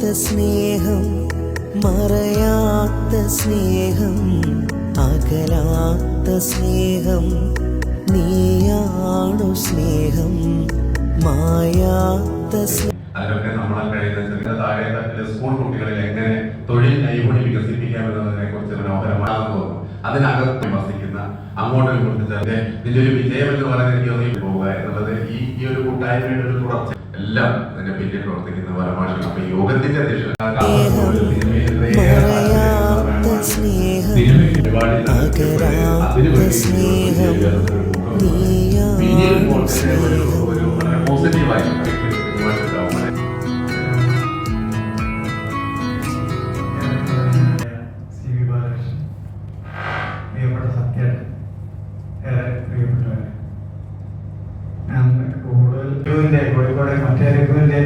മായാത്ത സ്നേഹം മറയാത്ത സ്നേഹം അകലാത്ത സ്നേഹം നീയാണു സ്നേഹം മായാത്ത സ്നേഹം അതിനൊക്കെ നമ്മളെ കഴിയുന്ന താഴെ സ്കൂൾ കുട്ടികളിൽ എങ്ങനെ തൊഴിൽ നൈപുണി വികസിപ്പിക്കാമെന്നതിനെ കുറിച്ച് മനോഹരമാണെന്ന് തോന്നുന്നു അതിനകത്ത് വസിക്കുന്ന അങ്ങോട്ടും ഇങ്ങോട്ടും ഇതിന്റെ ഒരു വിജയം എന്ന് പറയുന്നത് എനിക്ക് തോന്നി പോവുക എന്നുള്ളത് ഈ ഈ ഒരു കൂട്ടായ്മയുടെ ഒരു തുടർച്ച. എല്ലാം അതിന്റെ പിന്നിൽ പ്രവർത്തിക്കുന്ന പരമാഷി അപ്പൊ യോഗത്തിന്റെ മറയാത്ത സ്നേഹം അകലാത്ത സ്നേഹം നീയാണു സ്നേഹം പോസിറ്റീവായി സി വി ബാലകൃഷ്ണൻ പ്രിയപ്പെട്ട സത്യൻ ഏറെ പ്രിയപ്പെട്ടവരെ ഞാൻ കൂടുതൽ രഘുവിന്റെ കോഴിക്കോട് മറ്റേ രഘുവിന്റെ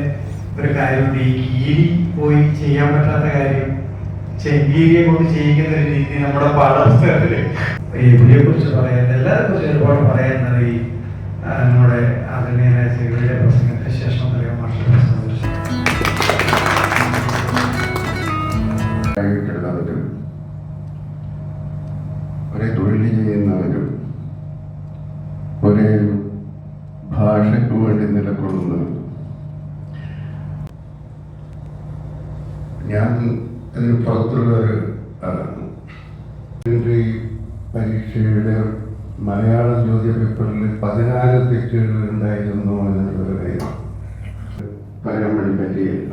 ഒരു കാര്യമുണ്ട് ഈ കീരി പോയി ചെയ്യാൻ പറ്റാത്ത കാര്യം. ചെങ്കീരിയെ കൊണ്ട് ചെയ്യിക്കുന്ന ഒരു രീതി നമ്മുടെ പാഠപുസ്തകത്തിൽ എബിയെ കുറിച്ച് പറയാൻ എല്ലാവരെ കുറിച്ച് ഒരുപാട് പറയുന്നത് ഈ നമ്മുടെ സിവിയുടെ പ്രസംഗത്തിന് ശേഷം സന്ദർശനം കഴിവിട്ടുള്ളവരും ഒരേ തൊഴിൽ ചെയ്യുന്നവരും ഒരേ ഭാഷയ്ക്ക് വേണ്ടി നിലകൊള്ളുന്നത്. ഞാൻ അതിന് പുറത്തുള്ള ഒരു ആളാണ് ഈ പരീക്ഷയുടെ മലയാളം ചോദ്യ പേപ്പറിൽ പതിനാല് തെറ്റുകൾ ഉണ്ടായിരുന്നു എന്നുള്ളൊരു കാര്യം. പറയാൻ വേണ്ടി പറ്റിയില്ല.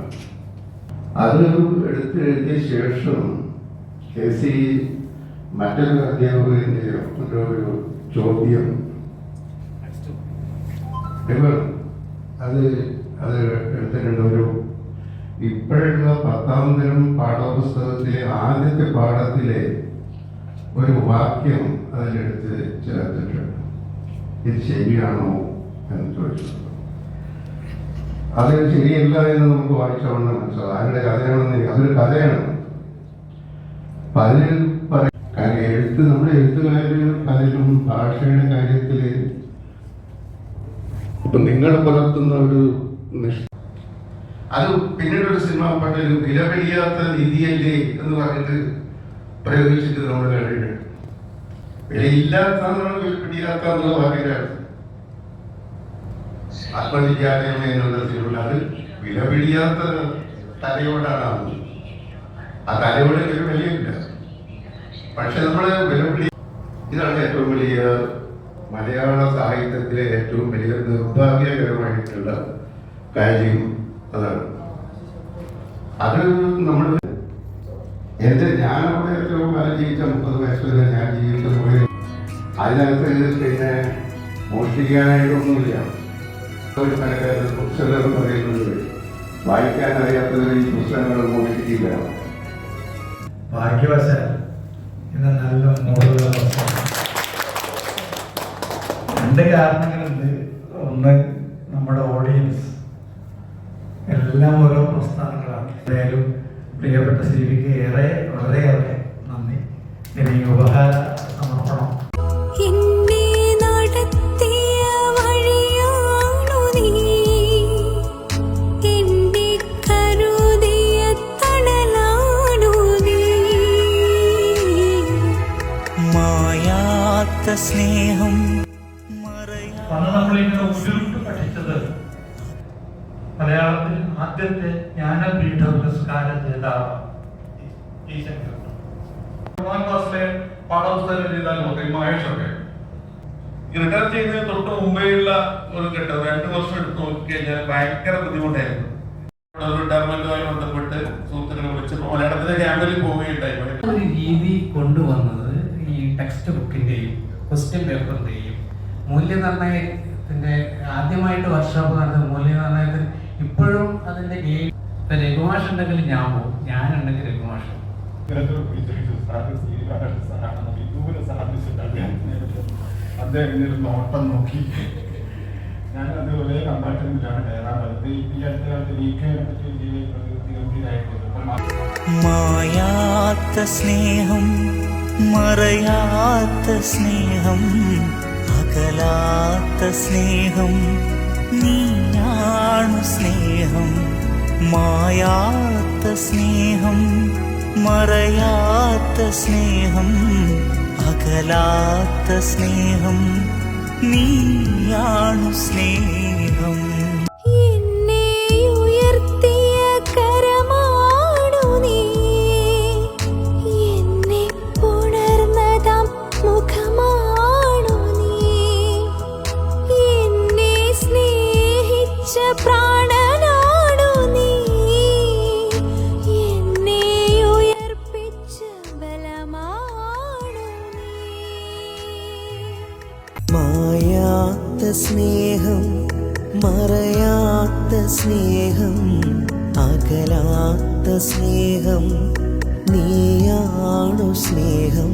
അത് എടുത്തെഴുതിയ ശേഷം കെ സി മറ്റൊരു അധ്യാപകന്റെ ഒരു ഒരു ചോദ്യം ഇവർ അത് അത് എടുത്തിട്ടുണ്ട്. ഒരു ഇപ്പോഴുള്ള പത്താം തരം പാഠപുസ്തകത്തിലെ ആദ്യത്തെ പാഠത്തിലെ ഒരു വാക്യം അതിലെടുത്ത് ചേർത്തിട്ടുണ്ട്. ഇത് ശരിയാണോ എന്ന് ചോദിച്ചു അത് ശരിയല്ല എന്ന് നമുക്ക് വായിച്ചവണ്ണം മനസ്സിലാവും ആരുടെ കഥയാണെന്ന് അതൊരു കഥയാണ്. അപ്പൊ അതിൽ പറ- കാര്യം എഴുത്ത് നമ്മുടെ എഴുത്തുകാരുടെ പലരും ഭാഷയുടെ കാര്യത്തിൽ ഇപ്പൊ നിങ്ങൾ പുലർത്തുന്ന ഒരു അത് പിന്നീട് ഒരു സിനിമ പാട്ടിൽ വിലപിടിയാത്ത രീതിയല്ലേ എന്ന് പറഞ്ഞിട്ട് പ്രയോഗിച്ചിട്ട് നമ്മൾ കണ്ടിട്ടുണ്ട് വിലയില്ലാത്ത വിലപിടിയാത്ത എന്നുള്ള അർത്ഥം. ആത്മവിദ്യാലയം എന്നുള്ള സിനിമ അത് വിലപിടിയാത്ത തലയോടാണ് ആ തലയോടെ ഒരു വിലയില്ല പക്ഷെ നമ്മൾ വിലപിടി ഇതാണ് ഏറ്റവും വലിയ മലയാള സാഹിത്യത്തിലെ ഏറ്റവും വലിയ നിർഭാഗ്യകരമായിട്ടുള്ള കാര്യം അതാണ്. അത് നമ്മൾ എന്റെ ഞാനവിടെ ഏറ്റവും കാലം ജീവിച്ച മുപ്പത് വയസ്സ് വരെ ഞാൻ ജീവിച്ച പോലെ അതിനകത്ത് പിന്നെ മോഷ്ടിക്കാനായിട്ടൊന്നുമില്ല. ഒരു കണക്കാര് പുസ്തകം പറയുന്നത് വായിക്കാൻ അറിയാത്തവർ ഈ പുസ്തകങ്ങൾ മോഷ്ടിക്കില്ല. ഭാഗ്യവശാൽ ഇന്ന് നല്ല രണ്ട് കാരണങ്ങളുണ്ട്. ഒന്ന് നമ്മുടെ ഓഡിയൻസ് എല്ലാം ഓരോ പ്രസ്ഥാനങ്ങളാണ്. എന്തായാലും പ്രിയപ്പെട്ട സീവിക്ക് ഏറെ വളരെയേറെ നന്ദി. ഇനി ഉപഹാര സമർപ്പണം. എന്നെ നമ്മളിങ്ങനെ ഉരുട്ട് പഠിച്ചത്. മലയാളത്തിൽ ആദ്യത്തെ ജ്ഞാനപീഠ പുരസ്കാര ജേതാവ് ഒന്നാം ക്ലാസ്സിലെ പാഠപുസ്തകം ചെയ്താൽ ഈ മഹേഷൊക്കെ. റിട്ടയർ ചെയ്യുന്നതിന് തൊട്ട് മുംബൈയിലുള്ള ഒരു ഘട്ടം രണ്ട് വർഷം എടുത്ത് നോക്കിക്കഴിഞ്ഞാൽ ഭയങ്കര ബുദ്ധിമുട്ടായിരുന്നു. ഒരു റിട്ടയർമെന്റുമായി ബന്ധപ്പെട്ട് സുഹൃത്തുക്കളെ വിളിച്ചപ്പോൾ മലയാളത്തിലെ ക്യാമ്പിൽ പോവുകയുണ്ടായി. ഒരു രീതി കൊണ്ടുവന്നത് ഈ ടെക്സ്റ്റ് ബുക്കിന്റെയും ക്വസ്റ്റ്യൻ പേപ്പറിന്റെയും മൂല്യനിർണയത്തിന്റെ ആദ്യമായിട്ട് വർക്ക്ഷോപ്പ് നടന്ന മൂല്യനിർണയത്തിൽ ഇപ്പോഴും അതിന്റെ ഗെയിം ഇപ്പൊ രഘുമാഷ് ഉണ്ടെങ്കിൽ ഞാൻ പോകും ഞാനുണ്ടെങ്കിൽ രഘുമാഷ്. അദ്ദേഹം നോട്ടം നോക്കി ഞാൻ അത് ഒരേ കമ്പാർട്ട്മെന്റിലാണ് കയറാറുള്ളത് ഈ അടുത്ത കാലത്ത് മായാത്ത സ്നേഹം മറയാത്ത സ്നേഹം അകലാത്ത സ്നേഹം നീയാണു സ്നേഹം. മായാത്ത സ്നേഹം മറയാത്ത സ്നേഹം. അകലാത്ത സ്നേഹം നീയാണു സ്നേഹം. സ്നേഹം മറയാത്ത സ്നേഹം അകലാത്ത സ്നേഹം നീയാണു സ്നേഹം.